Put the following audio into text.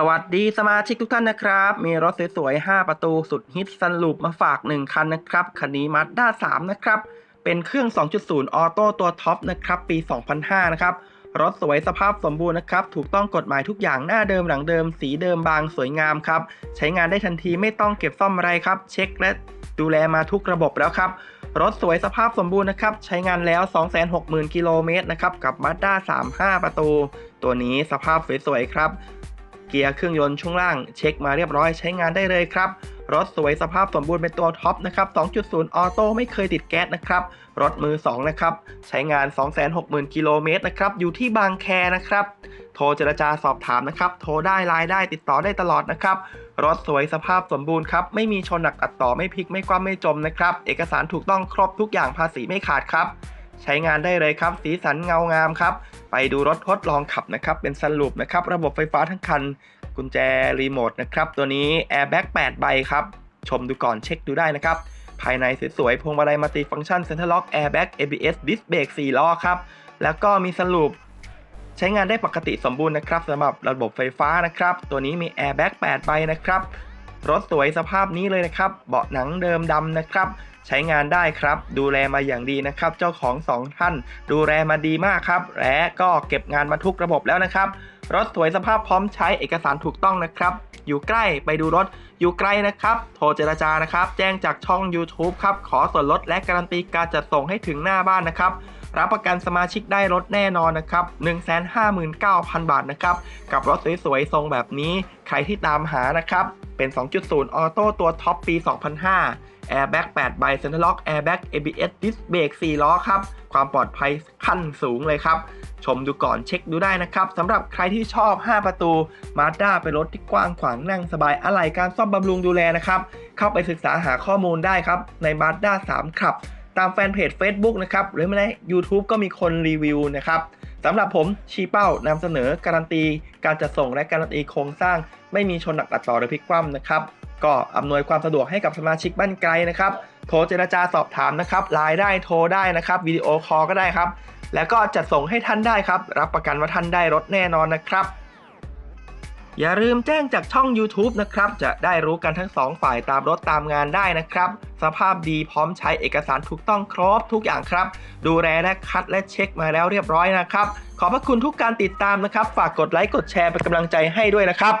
สวัสดีสมาชิกทุกท่านนะครับ มีรถสวยๆ 5 ประตูสุดฮิตซันลูปมาฝาก 1 คันนะครับ คันนี้มาด้า3นะครับ เป็นเครื่อง 2.0 ออโต้ตัวท็อปนะครับ ปี 2005 นะครับ รถสวยสภาพสมบูรณ์นะครับ ถูกต้องกฎหมายทุกอย่างหน้าเดิมหลังเดิม สีเดิมบางสวยงามครับ ใช้งานได้ทันทีไม่ต้องเก็บซ่อมอะไรครับ เช็คและดูแลมาทุกระบบแล้วครับ รถสวยสภาพสมบูรณ์นะครับ ใช้งานแล้ว 260,000 กิโลเมตรนะครับ กับ Mazda 3 5 ประตู ตัวนี้สภาพสวยๆ ครับ เกียร์เครื่องยนต์ช่วงล่างเช็คมาเรียบร้อยใช้งานได้เลยครับ รถสวยสภาพสมบูรณ์เป็นตัวท็อปนะครับ 2.0 ออโต้ไม่เคยติดแก๊สนะครับ รถมือ 2 นะครับ ใช้งาน 260,000 กิโลเมตรนะครับ อยู่ที่บางแคนะครับ โทรเจรจาสอบถามนะครับ โทรได้ไลน์ได้ติดต่อได้ตลอดนะครับ รถสวยสภาพสมบูรณ์ครับ ไม่มีชนหนักตัดต่อไม่พลิกไม่คว่ำไม่จมนะครับ เอกสารถูกต้องครบทุกอย่างภาษีไม่ขาดครับ ใช้งานได้เลยครับ สีสันเงางามครับ ไปดูรถทดลองขับนะครับ เป็นสรุปนะครับ ระบบไฟฟ้าทั้งคัน กุญแจรีโมทนะครับ ตัวนี้แอร์แบ็ก8ใบครับ ชมดูก่อนเช็คดูได้นะครับ ภายในสวยๆพวงมาลัยมัลติฟังก์ชันเซ็นทรัลล็อกแอร์แบ็ก ABS ดิสเบรก4ล้อครับ แล้วก็มีสรุปใช้งานได้ปกติสมบูรณ์นะครับสำหรับระบบไฟฟ้านะครับ ตัวนี้มีแอร์แบ็ก8ใบนะครับรถสวยสภาพนี้เลยนะครับ เบาะหนังเดิมดำนะครับ ใช้งานได้ครับ ดูแลมาอย่างดีนะครับ เจ้าของสองท่าน ดูแลมาดีมากครับ และก็เก็บงานมาทุกระบบแล้วนะครับ รถสวยสภาพพร้อมใช้เอกสารถูกต้องนะครับ อยู่ใกล้ไปดูรถ อยู่ไกลนะครับ โทรเจรจานะครับ แจ้งจากช่อง YouTube ครับ ขอส่วนลดและการันตีการจัดส่งให้ถึงหน้าบ้านนะครับ รับประกันสมาชิกได้รถแน่นอนนะครับ 159,000 บาทนะครับ กับรถสวยๆ ทรงแบบนี้ ใครที่ตามหานะครับ เป็น 2.0 ออโต้ตัวท็อปปี 2005 Airbag 8ใบ Center Lock Airbag ABS Disc Brake 4ล้อครับ ความปลอดภัยขั้นสูงเลยครับชมดูก่อนเช็คดูได้นะครับสำหรับใครที่ชอบ 5 ประตู Mazda เป็นรถที่กว้างขวางนั่งสบายอะไหล่การซ่อมบำรุงดูแลนะครับ เข้าไปศึกษาหาข้อมูลได้ครับ ใน Mazda 3ครับ ตามแฟนเพจ Facebook นะครับ หรือไม่ใน YouTube ก็มีคนรีวิวนะครับสำหรับผมชีเป้านำเสนอการันตี การจัดส่งและการันตีโครงสร้าง ไม่มีชนหนักตัดต่อหรือพลิกคว่ำนะครับก็อำนวยความสะดวกให้กับสมาชิกบ้านไกลนะครับ โทรเจรจาสอบถามนะครับไลน์ได้โทรได้นะครับวิดีโอคอลก็ได้ครับ แล้วก็จัดส่งให้ท่านได้ครับ รับประกันว่าท่านได้รถแน่นอนนะครับ อย่าลืมแจ้งจากช่อง YouTube นะครับ จะได้รู้กันทั้งสองฝ่ายตามรถตามงานได้นะครับ สภาพดีพร้อมใช้เอกสารถูกต้องครบทุกอย่างครับ ดูแลและคัดและเช็คมาแล้วเรียบร้อยนะครับ ขอบพระคุณทุกการติดตามนะครับ ฝากกดไลค์กดแชร์เป็นกำลังใจให้ด้วยนะครับ